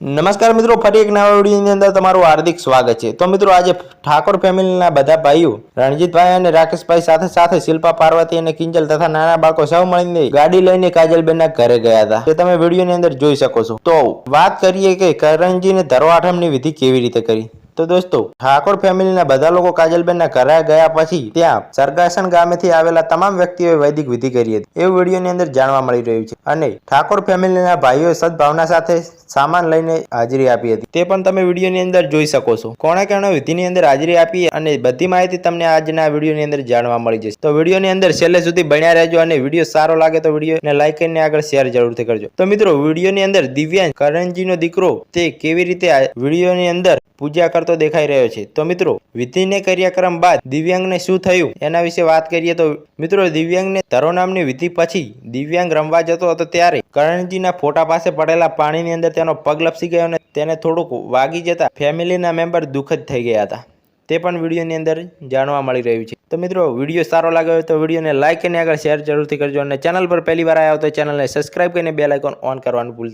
નમસ્કાર મિત્રો, ફરી એક નવા વિડીયોની અંદર તમારું હાર્દિક સ્વાગત છે. તો મિત્રો, આજે ઠાકોર ફેમિલીના બધા ભાઈઓ, રણજીતભાઈ અને રાકેશભાઈ સાથે સાથે શિલ્પા પાર્વતી અને કિંજલ તથા નાના બાળકો સૌ મળીને ગાડી લઈને કાજલબેનના ઘરે ગયા હતા. તે તમે વિડીયોની અંદર જોઈ શકો છો. તો વાત કરીએ કે કરણજીને ધરવાઠમની વિધિ કેવી રીતે કરી? તો દોસ્તો, ઠાકોર ફેમિલીના બધા લોકો કાજલબેનના ઘરે ગયા પછી ત્યાં સરગાસણ ગામેથી આવેલા તમામ વ્યક્તિઓએ વૈદિક વિધિ કરી હતી. એવું વિડીયોની અંદર જાણવા મળી રહ્યું છે અને ઠાકોર ફેમિલીના ભાઈઓએ સદભાવના સાથે સામાન લઈને હાજરી આપી હતી. તે પણ તમે વિડીયોની અંદર જોઈ શકો છો. કોણે કોણે વિધિની અંદર હાજરી આપી અને બધી માહિતી તમને આજના વિડીયોની અંદર જાણવા મળી જશે. તો વિડીયોની અંદર છેલ્લે સુધી બન્યા રહેજો અને વીડિયો સારો લાગે તો વિડીયોને લાઈક કરીને આગળ શેર જરૂરથી કરજો. તો મિત્રો, વિડીયોની અંદર દિવ્યાંગ કરણજીનો દીકરો તે કેવી રીતે વિડીયોની અંદર પૂજા કરતો દેખાઈ રહ્યો છે. તો મિત્રો, વિધિને ક્રિયાક્રમ બાદ દિવ્યાંગને શું થયું? એના વિશે વાત કરીએ તો મિત્રો, દિવ્યાંગને ધરો નામની વિધિ પછી દિવ્યાંગ રમવા જતો હતો ત્યારે કરણજીના ફોટા પાસે પડેલા પાણીની અંદર તેનો પગ લપસી ગયો અને તેને થોડુંક વાગી જતા ફેમિલીના મેમ્બર દુઃખદ થઈ ગયા હતા. તે પણ વિડીયોની અંદર જાણવા મળી રહ્યું છે. તો મિત્રો, વીડિયો સારો લાગ્યો હોય તો વિડીયોને લાઈક અને આગળ શેર જરૂરથી કરજો અને ચેનલ પર પહેલી વાર આવ્યા તો ચેનલને સબસ્ક્રાઇબ કરીને બે આઇકોન ઓન કરવાનું ભૂલ